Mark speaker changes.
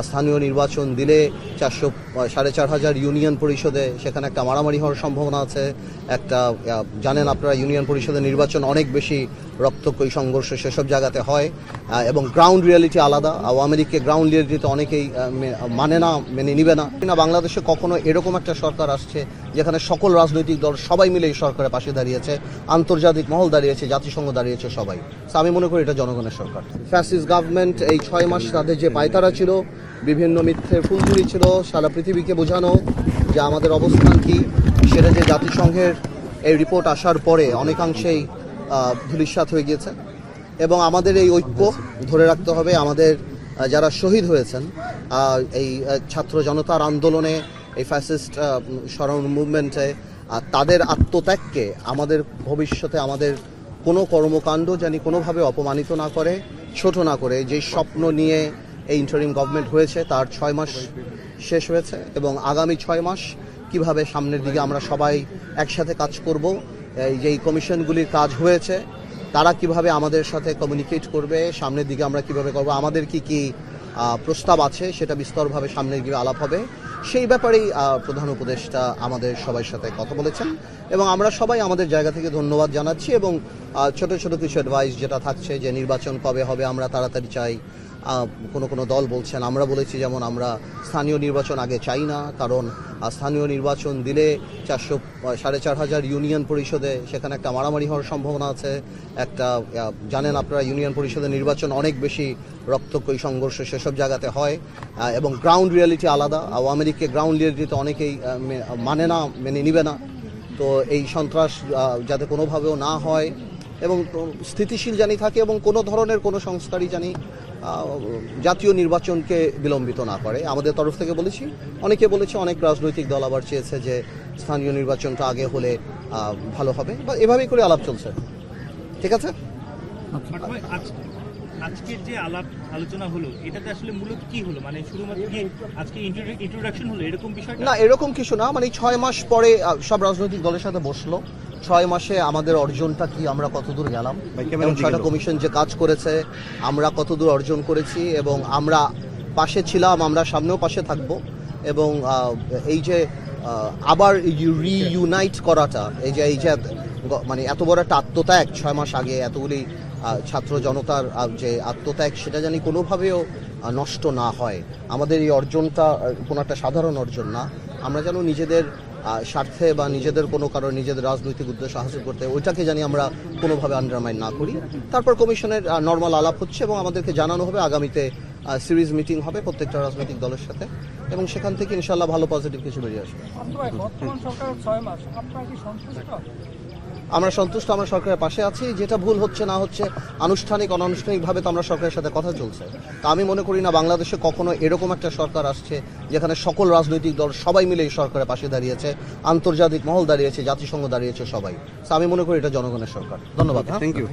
Speaker 1: স্থানীয় নির্বাচন দিলে চারশো সাড়ে চার হাজার ইউনিয়ন পরিষদে সেখানে একটা মারামারি হওয়ার সম্ভাবনা আছে। একটা জানেন আপনারা, ইউনিয়ন পরিষদের নির্বাচন অনেক বেশি রক্তক্ষয়ী সংঘর্ষ সেসব জায়গাতে হয় এবং গ্রাউন্ড রিয়ালিটি আলাদা। আওয়ামী লীগকে গ্রাউন্ড রিয়ালিটিতে অনেকেই মানে না, মেনে নিবে না, বাংলাদেশে কখনো এরকম একটা সরকার আসছে যেখানে সকল রাজনৈতিক দল সবাই মিলে এই সরকারের পাশে দাঁড়িয়েছে আন্তর্জাতিক মহল দাঁড়িয়েছে জাতিসংঘ দাঁড়িয়েছে সবাই। আমি মনে করি এটা জনগণের সরকার। ফ্যাসিস গভর্নমেন্ট এই ছয় মাস তাদের যে পায়তারা ছিল বিভিন্ন মিথ্যে ফুলঝুরি ছিল সারা পৃথিবীকে বোঝানো যে আমাদের অবস্থান কি সেটা যে জাতিসংঘের এই রিপোর্ট আসার পরে অনেকাংশেই আহ, হয়ে গিয়েছে। এবং আমাদের এই ঐক্য ধরে রাখতে হবে আমাদের যারা শহীদ হয়েছেন এই ছাত্র জনতার আন্দোলনে এই ফ্যাসিস্ট স্মরণ মুভমেন্টে তাদের আত্মত্যাগকে আমাদের ভবিষ্যতে আমাদের কোনো কর্মকাণ্ড জানি কোনোভাবে অপমানিত না করে, ছোট না করে। যে স্বপ্ন নিয়ে এই ইন্টারিম গভর্নমেন্ট হয়েছে, তার ছয় মাস শেষ হয়েছে এবং আগামী ছয় মাস কীভাবে সামনের দিকে আমরা সবাই একসাথে কাজ করব, এই যে এই কমিশনগুলির কাজ হয়েছে, তারা কীভাবে আমাদের সাথে কমিউনিকেট করবে, সামনের দিকে আমরা কীভাবে করব, আমাদের কি কি প্রস্তাব আছে, সেটা বিস্তরভাবে সামনের দিকে আলাপ হবে। সেই ব্যাপারেই প্রধান উপদেষ্টা আমাদের সবার সাথে কথা বলেছেন এবং আমরা সবাই আমাদের জায়গা থেকে ধন্যবাদ জানাচ্ছি এবং ছোট ছোট কিছু অ্যাডভাইস যেটা থাকছে যে নির্বাচন কবে হবে আমরা তাড়াতাড়ি চাই। কোনো কোনো দল বলছেন, আমরা বলেছি যেমন আমরা স্থানীয় নির্বাচন আগে চাই না, কারণ স্থানীয় নির্বাচন দিলে চারশো সাড়ে চার হাজার ইউনিয়ন পরিষদে সেখানে একটা মারামারি হওয়ার সম্ভাবনা আছে। একটা জানেন আপনারা, ইউনিয়ন পরিষদের নির্বাচন অনেক বেশি রক্তক্ষয়ী সংঘর্ষ সেসব জায়গাতে হয় এবং গ্রাউন্ড রিয়ালিটি আলাদা। আওয়ামী লীগকে গ্রাউন্ড রিয়ালিটিতে অনেকেই মানে না, মেনে নিবে না। তো এই সন্ত্রাস যাতে কোনোভাবেও না হয় এবং স্থিতিশীল জানি থাকে এবং কোনো ধরনের কোনো সংস্কারই জানি জাতীয় নির্বাচনকে বিলম্বিত না করে। আমাদের তরফ থেকে বলেছি অনেকে বলেছে অনেক রাজনৈতিক দল আবার চেয়েছে যে স্থানীয় নির্বাচনটা আগে হলে ভালো হবে। বা এভাবেই করে আলাপ চলছে। ঠিক আছে?
Speaker 2: আজকের যে আলাপ আলোচনা হলো এটাতে আসলে মূলত কি হলো? মানে শুধুমাত্র কি আজকে ইন্ট্রোডাকশন হলো? এরকম বিষয়টা?
Speaker 1: না এরকম কিছু না। মানে ছয় মাস পরে সব রাজনৈতিক দলের সাথে বসল। ছয় মাসে আমাদের অর্জনটা কি আমরা কতদূর গেলাম? এবং ছয়টা কমিশন যে কাজ করেছে আমরা কতদূর অর্জন করেছি এবং আমরা পাশে ছিলাম আমরা সামনেও পাশে থাকব এবং এই যে আবার রিইউনাইট করাটা এই যে এই যে মানে এত বড় একটা আত্মত্যাগ ছয় মাস আগে এতগুলি ছাত্র জনতার যে আত্মত্যাগ সেটা জানি কোনোভাবেও নষ্ট না হয়। আমাদের এই অর্জনটা কোনো একটা সাধারণ অর্জন না। আমরা যেন নিজেদের স্বার্থে বা নিজেদের কোনো কারণে নিজেদের রাজনৈতিক উদ্দেশ্য হাসিল করতে, ওইটাকে জানি আমরা কোনোভাবে আন্ডারমাইন না করি। তারপর কমিশনের নর্মাল আলাপ হচ্ছে এবং আমাদেরকে জানানো হবে, আগামীতে সিরিজ মিটিং হবে প্রত্যেকটা রাজনৈতিক দলের সাথে। এবং সেখান থেকে ইনশাল্লাহ ভালো পজিটিভ কিছু বেরিয়ে আসবে। আমরা সন্তুষ্ট আমরা সরকারের পাশে আছি। যেটা ভুল হচ্ছে না হচ্ছে আনুষ্ঠানিক অনানুষ্ঠানিকভাবে তো আমরা সরকারের সাথে কথা চলছে। তা আমি মনে করি না বাংলাদেশে কখনো এরকম একটা সরকার আসছে যেখানে সকল রাজনৈতিক দল সবাই মিলে এই সরকারের পাশে দাঁড়িয়েছে আন্তর্জাতিক মহল দাঁড়িয়েছে জাতিসংঘ দাঁড়িয়েছে সবাই। তা আমি মনে করি এটা জনগণের সরকার। ধন্যবাদ থ্যাংক ইউ